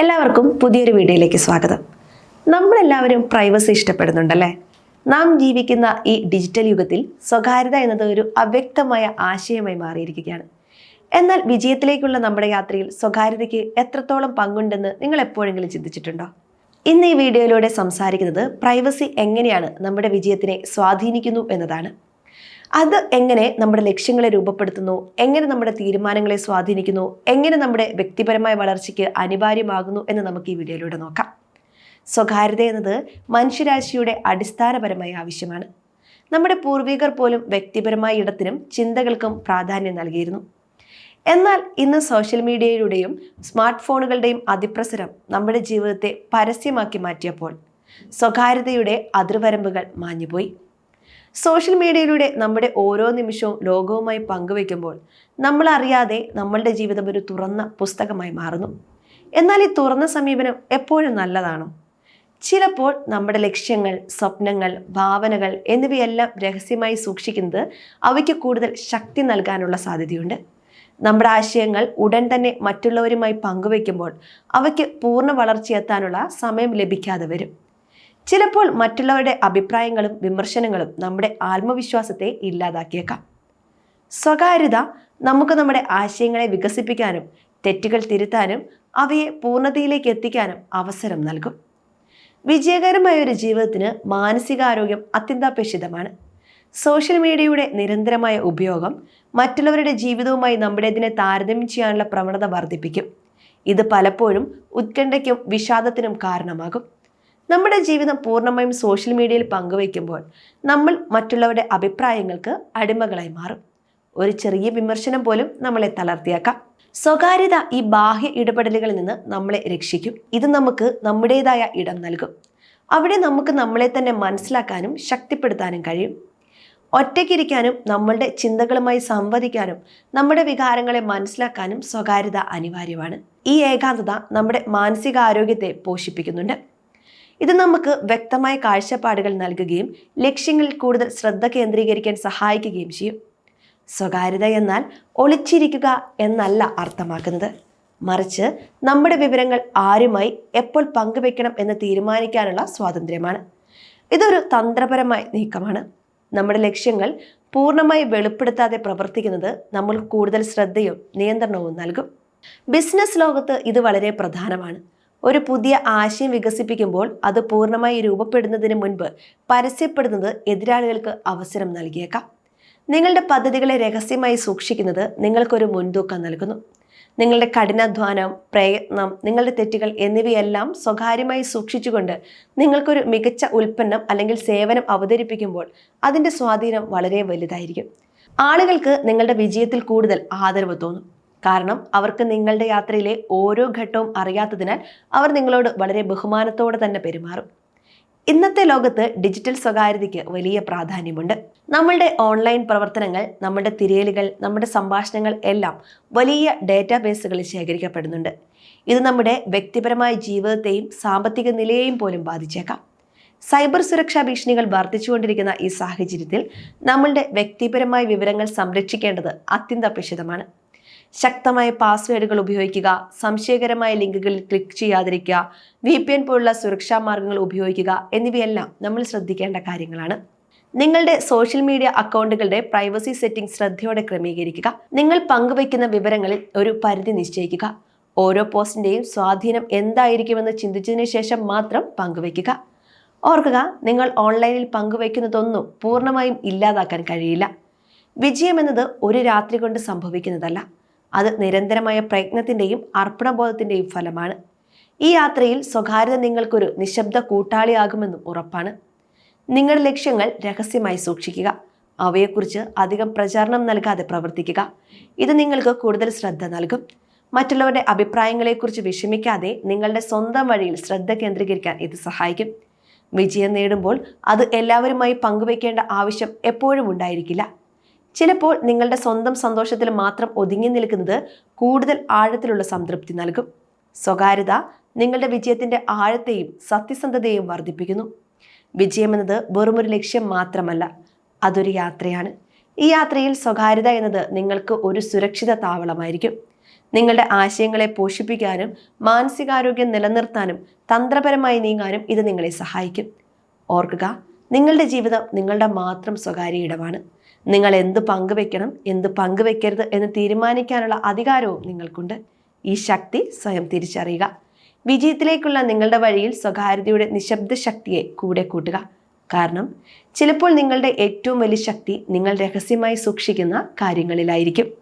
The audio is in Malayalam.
എല്ലാവർക്കും പുതിയൊരു വീഡിയോയിലേക്ക് സ്വാഗതം. നമ്മളെല്ലാവരും പ്രൈവസി ഇഷ്ടപ്പെടുന്നുണ്ടല്ലേ? നാം ജീവിക്കുന്ന ഈ ഡിജിറ്റൽ യുഗത്തിൽ സ്വകാര്യത എന്നത് ഒരു അവ്യക്തമായ ആശയമായി മാറിയിരിക്കുകയാണ്. എന്നാൽ വിജയത്തിലേക്കുള്ള നമ്മുടെ യാത്രയിൽ സ്വകാര്യതയ്ക്ക് എത്രത്തോളം പങ്കുണ്ടെന്ന് നിങ്ങൾ എപ്പോഴെങ്കിലും ചിന്തിച്ചിട്ടുണ്ടോ? ഇന്ന് ഈ വീഡിയോയിലൂടെ സംസാരിക്കുന്നത് പ്രൈവസി എങ്ങനെയാണ് നമ്മുടെ വിജയത്തിനെ സ്വാധീനിക്കുന്നു എന്നതാണ്. അത് എങ്ങനെ നമ്മുടെ ലക്ഷ്യങ്ങളെ രൂപപ്പെടുത്തുന്നു? എങ്ങനെ നമ്മുടെ തീരുമാനങ്ങളെ സ്വാധീനിക്കുന്നു? എങ്ങനെ നമ്മുടെ വ്യക്തിപരമായ വളർച്ചയ്ക്ക് അനിവാര്യമാകുന്നു എന്ന് നമുക്ക് ഈ വീഡിയോയിലൂടെ നോക്കാം. സ്വകാര്യത എന്നത് മനുഷ്യരാശിയുടെ അടിസ്ഥാനപരമായ ആവശ്യമാണ്. നമ്മുടെ പൂർവികർ പോലും വ്യക്തിപരമായ ഇടത്തിനും ചിന്തകൾക്കും പ്രാധാന്യം നൽകിയിരുന്നു. എന്നാൽ ഇന്ന് സോഷ്യൽ മീഡിയയിലൂടെയും സ്മാർട്ട് ഫോണുകളുടെയും അതിപ്രസരം നമ്മുടെ ജീവിതത്തെ പരസ്യമാക്കി മാറ്റിയപ്പോൾ സ്വകാര്യതയുടെ അതിർവരമ്പുകൾ മാഞ്ഞുപോയി. സോഷ്യൽ മീഡിയയിലൂടെ നമ്മുടെ ഓരോ നിമിഷവും ലോകവുമായി പങ്കുവെക്കുമ്പോൾ നമ്മളറിയാതെ നമ്മളുടെ ജീവിതം ഒരു തുറന്ന പുസ്തകമായി മാറുന്നു. എന്നാൽ ഈ തുറന്ന സമീപനം എപ്പോഴും നല്ലതാണ്. ചിലപ്പോൾ നമ്മുടെ ലക്ഷ്യങ്ങൾ സ്വപ്നങ്ങൾ ഭാവനകൾ എന്നിവയെല്ലാം രഹസ്യമായി സൂക്ഷിക്കുന്നത് അവയ്ക്ക് കൂടുതൽ ശക്തി നൽകാനുള്ള സാധ്യതയുണ്ട്. നമ്മുടെ ആശയങ്ങൾ ഉടൻ തന്നെ മറ്റുള്ളവരുമായി പങ്കുവെക്കുമ്പോൾ അവയ്ക്ക് പൂർണ വളർച്ചയെത്താനുള്ള സമയം ലഭിക്കാതെ വരും. ചിലപ്പോൾ മറ്റുള്ളവരുടെ അഭിപ്രായങ്ങളും വിമർശനങ്ങളും നമ്മുടെ ആത്മവിശ്വാസത്തെ ഇല്ലാതാക്കിയേക്കാം. സ്വകാര്യത നമുക്ക് നമ്മുടെ ആശയങ്ങളെ വികസിപ്പിക്കാനും തെറ്റുകൾ തിരുത്താനും അവയെ പൂർണതയിലേക്ക് എത്തിക്കാനും അവസരം നൽകും. വിജയകരമായ ഒരു ജീവിതത്തിന് മാനസികാരോഗ്യം അത്യന്താപേക്ഷിതമാണ്. സോഷ്യൽ മീഡിയയുടെ നിരന്തരമായ ഉപയോഗം മറ്റുള്ളവരുടെ ജീവിതവുമായി നമ്മുടേതിനെ താരതമ്യം ചെയ്യാനുള്ള പ്രവണത വർദ്ധിപ്പിക്കും. ഇത് പലപ്പോഴും ഉത്കണ്ഠയ്ക്കും വിഷാദത്തിനും കാരണമാകും. നമ്മുടെ ജീവിതം പൂർണമായും സോഷ്യൽ മീഡിയയിൽ പങ്കുവയ്ക്കുമ്പോൾ നമ്മൾ മറ്റുള്ളവരുടെ അഭിപ്രായങ്ങൾക്ക് അടിമകളായി മാറും. ഒരു ചെറിയ വിമർശനം പോലും നമ്മളെ തളർത്തിയാക്കാം. സ്വകാര്യത ഈ ബാഹ്യ ഇടപെടലുകളിൽ നിന്ന് നമ്മളെ രക്ഷിക്കും. ഇത് നമുക്ക് നമ്മുടേതായ ഇടം നൽകും. അവിടെ നമുക്ക് നമ്മളെ തന്നെ മനസ്സിലാക്കാനും ശക്തിപ്പെടുത്താനും കഴിയും. ഒറ്റയ്ക്കിരിക്കാനും നമ്മളുടെ ചിന്തകളുമായി സംവദിക്കാനും നമ്മുടെ വികാരങ്ങളെ മനസ്സിലാക്കാനും സ്വകാര്യത അനിവാര്യമാണ്. ഈ ഏകാന്തത നമ്മുടെ മാനസികാരോഗ്യത്തെ പോഷിപ്പിക്കുന്നുണ്ട്. ഇത് നമുക്ക് വ്യക്തമായ കാഴ്ചപ്പാടുകൾ നൽകുകയും ലക്ഷ്യങ്ങളിൽ കൂടുതൽ ശ്രദ്ധ കേന്ദ്രീകരിക്കാൻ സഹായിക്കുകയും ചെയ്യും. സ്വകാര്യത എന്നാൽ ഒളിച്ചിരിക്കുക എന്നല്ല അർത്ഥമാക്കുന്നത്. മറിച്ച് നമ്മുടെ വിവരങ്ങൾ ആരുമായി എപ്പോൾ പങ്കുവെക്കണം എന്ന് തീരുമാനിക്കാനുള്ള സ്വാതന്ത്ര്യമാണ്. ഇതൊരു തന്ത്രപരമായ നീക്കമാണ്. നമ്മുടെ ലക്ഷ്യങ്ങൾ പൂർണമായി വെളിപ്പെടുത്താതെ പ്രവർത്തിക്കുന്നത് നമ്മൾ കൂടുതൽ ശ്രദ്ധയും നിയന്ത്രണവും നൽകും. ബിസിനസ് ലോകത്ത് ഇത് വളരെ പ്രധാനമാണ്. ഒരു പുതിയ ആശയം വികസിപ്പിക്കുമ്പോൾ അത് പൂർണമായി രൂപപ്പെടുന്നതിന് മുൻപ് പരസ്യപ്പെടുന്നത് എതിരാളികൾക്ക് അവസരം നൽകിയേക്കാം. നിങ്ങളുടെ പദ്ധതികളെ രഹസ്യമായി സൂക്ഷിക്കുന്നത് നിങ്ങൾക്കൊരു മുൻതൂക്കം നൽകുന്നു. നിങ്ങളുടെ കഠിനാധ്വാനം പ്രയത്നം നിങ്ങളുടെ തെറ്റുകൾ എന്നിവയെല്ലാം സ്വകാര്യമായി സൂക്ഷിച്ചുകൊണ്ട് നിങ്ങൾക്കൊരു മികച്ച ഉൽപ്പന്നം അല്ലെങ്കിൽ സേവനം അവതരിപ്പിക്കുമ്പോൾ അതിന്റെ സ്വാധീനം വളരെ വലുതായിരിക്കും. ആളുകൾക്ക് നിങ്ങളുടെ വിജയത്തിൽ കൂടുതൽ ആദരവ് തോന്നും. കാരണം അവർക്ക് നിങ്ങളുടെ യാത്രയിലെ ഓരോ ഘട്ടവും അറിയാത്തതിനാൽ അവർ നിങ്ങളോട് വളരെ ബഹുമാനത്തോടെ തന്നെ പെരുമാറും. ഇന്നത്തെ ലോകത്ത് ഡിജിറ്റൽ സ്വകാര്യതയ്ക്ക് വലിയ പ്രാധാന്യമുണ്ട്. നമ്മളുടെ ഓൺലൈൻ പ്രവർത്തനങ്ങൾ നമ്മുടെ തിരയലുകൾ നമ്മുടെ സംഭാഷണങ്ങൾ എല്ലാം വലിയ ഡേറ്റാബേസുകളിൽ ശേഖരിക്കപ്പെടുന്നുണ്ട്. ഇത് നമ്മുടെ വ്യക്തിപരമായ ജീവിതത്തെയും സാമ്പത്തിക നിലയെയും പോലും ബാധിച്ചേക്കാം. സൈബർ സുരക്ഷാ ഭീഷണികൾ വർദ്ധിച്ചുകൊണ്ടിരിക്കുന്ന ഈ സാഹചര്യത്തിൽ നമ്മളുടെ വ്യക്തിപരമായ വിവരങ്ങൾ സംരക്ഷിക്കേണ്ടത് അത്യന്താപേക്ഷിതമാണ്. ശക്തമായ പാസ്വേഡുകൾ ഉപയോഗിക്കുക സംശയകരമായ ലിങ്കുകളിൽ ക്ലിക്ക് ചെയ്യാതിരിക്കുക വി പി എൻ പോലുള്ള സുരക്ഷാ മാർഗങ്ങൾ ഉപയോഗിക്കുക എന്നിവയെല്ലാം നമ്മൾ ശ്രദ്ധിക്കേണ്ട കാര്യങ്ങളാണ്. നിങ്ങളുടെ സോഷ്യൽ മീഡിയ അക്കൗണ്ടുകളുടെ പ്രൈവസി സെറ്റിംഗ് ശ്രദ്ധയോടെ ക്രമീകരിക്കുക. നിങ്ങൾ പങ്കുവയ്ക്കുന്ന വിവരങ്ങളിൽ ഒരു പരിധി നിശ്ചയിക്കുക. ഓരോ പോസ്റ്റിന്റെയും സ്വാധീനം എന്തായിരിക്കുമെന്ന് ചിന്തിച്ചതിന് ശേഷം മാത്രം പങ്കുവയ്ക്കുക. ഓർക്കുക നിങ്ങൾ ഓൺലൈനിൽ പങ്കുവയ്ക്കുന്നതൊന്നും പൂർണമായും ഇല്ലാതാക്കാൻ കഴിയില്ല. വിജയമെന്നത് ഒരു രാത്രി കൊണ്ട് സംഭവിക്കുന്നതല്ല. അത് നിരന്തരമായ പ്രയത്നത്തിന്റെയും അർപ്പണബോധത്തിന്റെയും ഫലമാണ്. ഈ യാത്രയിൽ സ്വകാര്യത നിങ്ങൾക്കൊരു നിശബ്ദ കൂട്ടാളിയാകുമെന്നും ഉറപ്പാണ്. നിങ്ങളുടെ ലക്ഷ്യങ്ങൾ രഹസ്യമായി സൂക്ഷിക്കുക. അവയെക്കുറിച്ച് അധികം പ്രചാരണം നൽകാതെ പ്രവർത്തിക്കുക. ഇത് നിങ്ങൾക്ക് കൂടുതൽ ശ്രദ്ധ നൽകും. മറ്റുള്ളവരുടെ അഭിപ്രായങ്ങളെക്കുറിച്ച് വിഷമിക്കാതെ നിങ്ങളുടെ സ്വന്തം വഴിയിൽ ശ്രദ്ധ കേന്ദ്രീകരിക്കാൻ ഇത് സഹായിക്കും. വിജയം നേടുമ്പോൾ അത് എല്ലാവരുമായി പങ്കുവയ്ക്കേണ്ട ആവശ്യം എപ്പോഴും ഉണ്ടായിരിക്കില്ല. ചിലപ്പോൾ നിങ്ങളുടെ സ്വന്തം സന്തോഷത്തിൽ മാത്രം ഒതുങ്ങി നിൽക്കുന്നത് കൂടുതൽ ആഴത്തിലുള്ള സംതൃപ്തി നൽകും. സ്വകാര്യത നിങ്ങളുടെ വിജയത്തിന്റെ ആഴത്തെയും സത്യസന്ധതയെയും വർദ്ധിപ്പിക്കുന്നു. വിജയമെന്നത് വെറുമൊരു ലക്ഷ്യം മാത്രമല്ല അതൊരു യാത്രയാണ്. ഈ യാത്രയിൽ സ്വകാര്യത എന്നത് നിങ്ങൾക്ക് ഒരു സുരക്ഷിത താവളമായിരിക്കും. നിങ്ങളുടെ ആശയങ്ങളെ പോഷിപ്പിക്കാനും മാനസികാരോഗ്യം നിലനിർത്താനും തന്ത്രപരമായി നീങ്ങാനും ഇത് നിങ്ങളെ സഹായിക്കും. ഓർക്കുക നിങ്ങളുടെ ജീവിതം നിങ്ങളുടെ മാത്രം സ്വകാര്യ ഇടമാണ്. നിങ്ങൾ എന്ത് പങ്കുവെക്കണം എന്ത് പങ്കുവെക്കരുത് എന്ന് തീരുമാനിക്കാനുള്ള അധികാരവും നിങ്ങൾക്കുണ്ട്. ഈ ശക്തി സ്വയം തിരിച്ചറിയുക. വിജയത്തിലേക്കുള്ള നിങ്ങളുടെ വഴിയിൽ സ്വകാര്യതയുടെ നിശബ്ദ ശക്തിയെ കൂടെ കൂട്ടുക. കാരണം ചിലപ്പോൾ നിങ്ങളുടെ ഏറ്റവും വലിയ ശക്തി നിങ്ങൾ രഹസ്യമായി സൂക്ഷിക്കുന്ന കാര്യങ്ങളിലായിരിക്കും.